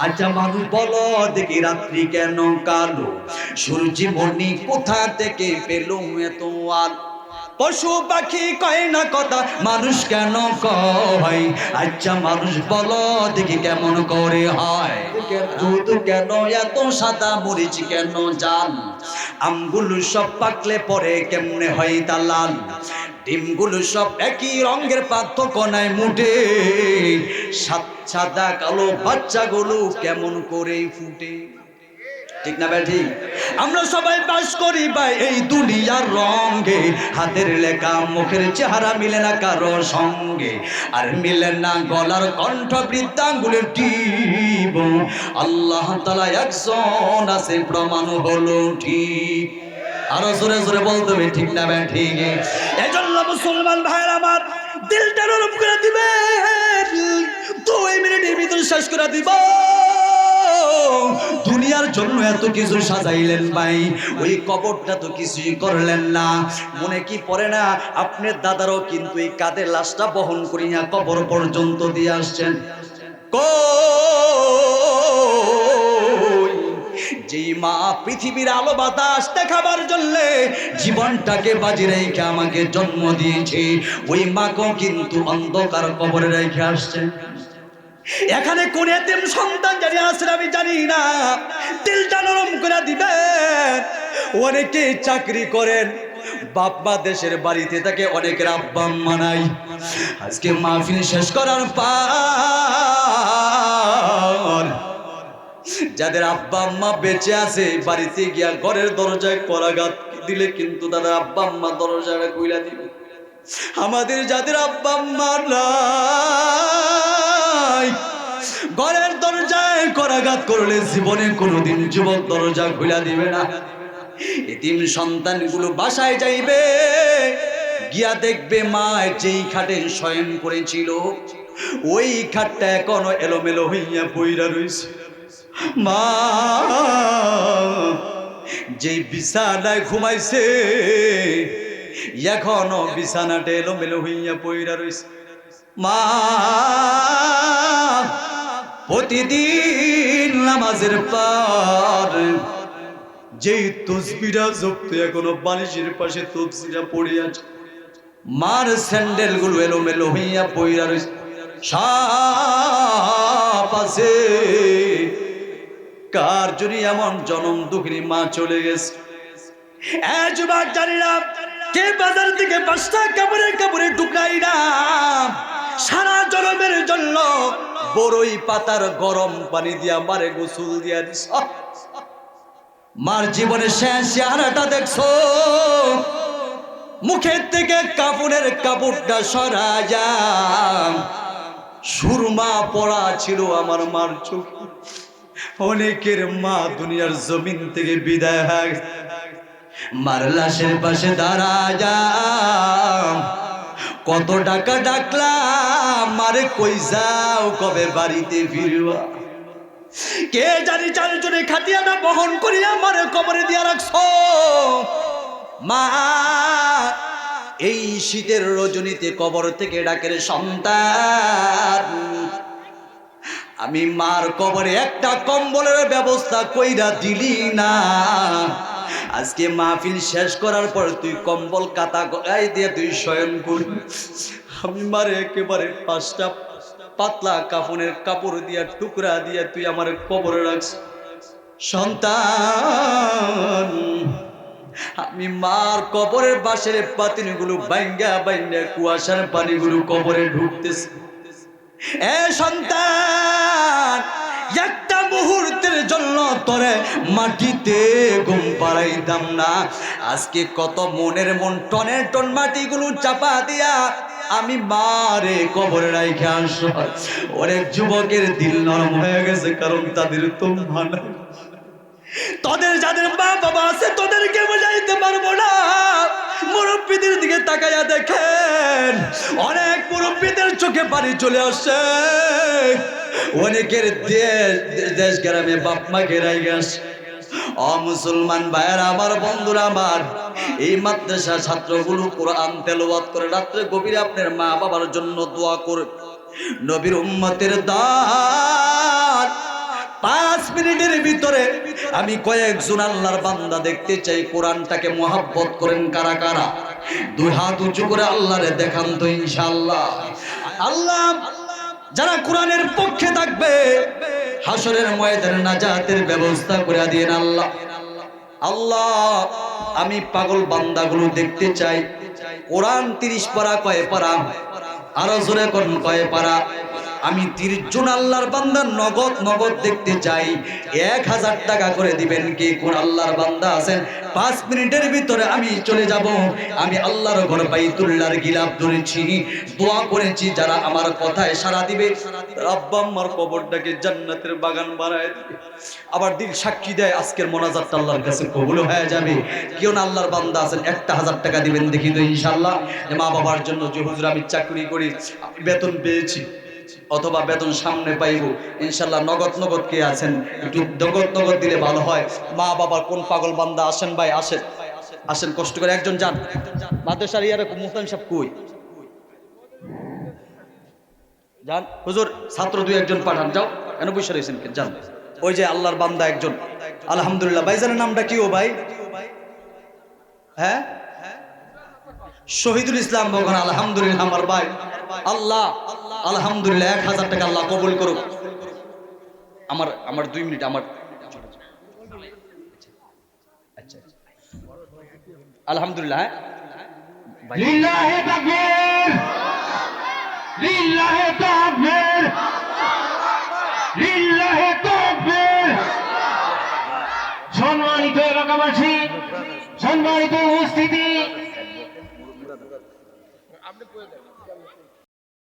আচ্ছা মানুষ বলো দেখি রাত্রি কেন কালো? সূর্যি মনি কোথা থেকে পেল এত আলো? পশু পাখি কয় না কথা, মানুষ কেন কয়? আচ্ছা মানুষ বলো দেখি কেমন করে হয়? দুধ কেন এত সাদা, মরিচ কেন জাল? আমগুলো সব পাকলে পরে কেমনে হয় তা লাল? ডিমগুলো সব একই রঙের পার্থক্য নাই মুটে সাদা কালো বাচ্চাগুলো কেমন করে ফুটে। ঠিক না ভাই, ঠিক? আমরা সবাই বাস করি ভাই এই দুনিয়ার রঙে। হাতের লেখা, মুখের চেহারা মিলে না কারও সঙ্গে। আর মিলে না গলার কণ্ঠ বৃদ্ধাঙ্গুলের টিব আল্লাহ তালা একজন আছে, প্রমাণ হলো ঠিক। আরও জোরে জোরে বলতে হবে, ঠিক না ভাই, ঠিক? এজন্য মুসলমান ভাইয়ের আমার দিলটা নরম করে দিবে দুই মিনিটের ভিতরে শেষ করে দিব। দুনিয়ার জন্য এত কিছু সাজাইলেন ভাই, ওই কবরটা তো কিছুই করলেন না। মনে কি পড়ে না, আপনার দাদারও কিন্তু এই কাদের লাশটা বহন করিয়া কবর পর্যন্ত দিয়ে আসছেন। কই যেই মা পৃথিবীর আলো বাতাস দেখাবার জন্য জীবনটাকে বাজি রেখে আমাকে জন্ম দিয়েছে, ওই মাকেও কিন্তু অন্ধকার কবরে রেখে আসছে। এখানে কোন এতিম সন্তান জানি আসে আমি জানি না। দিলটা নরম করে দিবেন। অনেকে চাকরি করেন। বাপ্পা দেশের বাড়িতে তাকে অনেকের আব্বা মানাই আজকে মাহফিল শেষ করার পর যাদের আব্বা আম্মা বেঁচে আছে, বাড়িতে গিয়া ঘরের দরজায় করাঘাত দিলে কিন্তু তাদের আব্বা আম্মা দরজাটা কইলা দিবে। আমাদের যাদের আব্বা আম্মা নাই, ঘরের দরজায় করাঘাত করলে জীবনে কোনোদিন যুবক দরজা খুলা দিবে না। এতিম সন্তানগুলো বাসায় যাইবে, গিয়া দেখবে মা যেই খাটে শয়ন করেছিল ওই খাটটা এখনও এলোমেলো হইয়া পইরা রইছে। মা, যেই বিছানায় ঘুমাইছে, এখনও বিছানাটা এলোমেলো হইয়া পইরা রইছে। মা, প্রতিদিন নামাজের পর যেই তসবিরা জপতে এখনও বালিশের পাশে তসবিরা পড়ে আছে, মার স্যান্ডেলগুলো এলোমেলো হইয়া পইরা রইছে। সাপ আছে কার জন্য এমন জনম দুঃখিনী মা চলে গেছে? কাপড়ের কাপড়ে না। সারা জনমের জন্য পাতার গরম পানি দিয়া মারে দিয়া দিস মার জীবনের শেষ দেখছ? মুখের থেকে কাপড়ের কাপড়টা সরা যা। সুরমা পড়া ছিল আমার মার চোখ। অনেকের মা দুনিয়ার জমিন থেকে বিদায় হয়ে। মার লাশের পাশে দাঁড়া যা কত টাকা ডাকলাম, মারে কই যাও, কবে বাড়িতে ফিরবা? কে জানি চারজনে খাটিয়াটা বহন করিয়া মারে কবরে দিয়া রাখছো। মা, এই শীতের রজনীতে কবর থেকে ডাকের সন্তান। আমি মার কবরে একটা কম্বলের ব্যবস্থা কইরা দিলি না। আজকে মাহফিল শেষ করার পর তুই কম্বল কাতা গায়ে দিয়ে তুই শয়ন করবি আমি মারে একেবারে পাঁচটা পাতলা কাফনের কাপড় দিয়া, টুকরা দিয়া তুই আমার কবরে রাখছ সন্তান, আমি মার কবরের বাসের পাতিনগুলো বাইঙ্গা বাইঙ্গা কুয়াশার পানিগুলো কবরে ঢুকতেছে। সন্তান, একটা মুহূর্তের জন্য তোরে মাটিতে পাড়াইতাম না। আজকে কত মনের মন টনের টন মাটিগুলো চাপা দিয়া আমি মারে কবরে রাইখে আস। অনেক যুবকের দিল নরম হয়ে গেছে, কারণ তাদের তো মানে তোদের যাদের মা বাবা আছে, তোদেরকে বোঝাইতে পারব না। মুরব্বীদের দিকে তাকাইয়া দেখেন, অনেক মুরব্বীদের চোখে পানি চলে আসছে অনেকের দেশ দেশ গ্রামে বাপ মা ঘেরাই গেছে। অ মুসলমান ভাইয়ের, আমার বন্ধুরা আমার, এই মাদ্রাসা ছাত্রগুলো কোরআন তেলাওয়াত করে রাত্রে গভীরে আপনার মা বাবার জন্য দোয়া করে নবীর উম্মতের দান মিনিটের ভিতরে আমি কয়েকজন আল্লাহর বান্দা দেখতে চাই, কোরআনটাকে মহাব্বত করেন কারা কারা? দুই হাত উঁচু করে আল্লাহরে দেখান তো ইনশাআল্লাহ। আল্লাহ, যারা কোরআনের পক্ষে থাকবে হাসরের ময়দানে নাজাতের ব্যবস্থা করে দিন আল্লাহ। আল্লাহ, আমি পাগল বান্দাগুলো দেখতে চাই। কোরআন তিরিশ পারা কয়ে পারা? আরও জোরে কোন কয়ে পারা? আমি তিরিশজন আল্লাহর বান্দার নগদ নগদ দেখতে চাই। এক হাজার টাকা করে দিবেন কি? কোন আল্লাহর বান্দা আছেন? পাঁচ মিনিটের ভিতরে আমি চলে যাব। আমি আল্লাহর ঘর বাইতুল্লাহর গিলাপ ধরেছি। দোয়া করেছি যারা আমার কথায় সারা দিবে। রাব্বা আমার কবরটাকে জান্নাতের বাগান বানায় দিবে। আবার দিল সাক্ষী দেয়, আজকের মোনাজাতটা আল্লাহর কাছে কবুল হয়ে যাবে। কেউ না আল্লাহর বান্দা আছেন, একটা হাজার টাকা দিবেন দেখি তো ইনশাল্লাহ মা বাবার জন্য যে হুজুর আমি চাকরি করি, আমি বেতন পেয়েছি। অথবা বেতন সামনে পাইব। ইনশাল্লাহ নগদ নগদ কে আছেন? একটু নগদ নগদ দিলে ভালো হয়। মা বাবার কোন পাগল বান্দা আসেন ভাই? আসেন। আসেন, কষ্ট করে একজন যান। মাদ্রাসার ইয়ারে মুহতাম সাহেব কই? যান। হুজুর, ছাত্র দুই একজন পাঠান। যাও। কেন বসে রয়েছেন যান। ওই যে আল্লাহর বান্দা একজন। আলহামদুলিল্লাহ। ভাই ভাইজানের নামটা কি ও ভাই? হ্যাঁ? শহীদুল ইসলাম ভগবান আলহামদুলিল্লাহ আমার ভাই। আল্লাহ। আলহামদুলিল্লাহ, এক হাজার টাকা আল্লাহ কবুল করুক। আমার আমার দুই মিনিট, আমার। আলহামদুলিল্লাহ সম্মানিত এলাকাবাসী, সম্মানিত উপস্থিতি।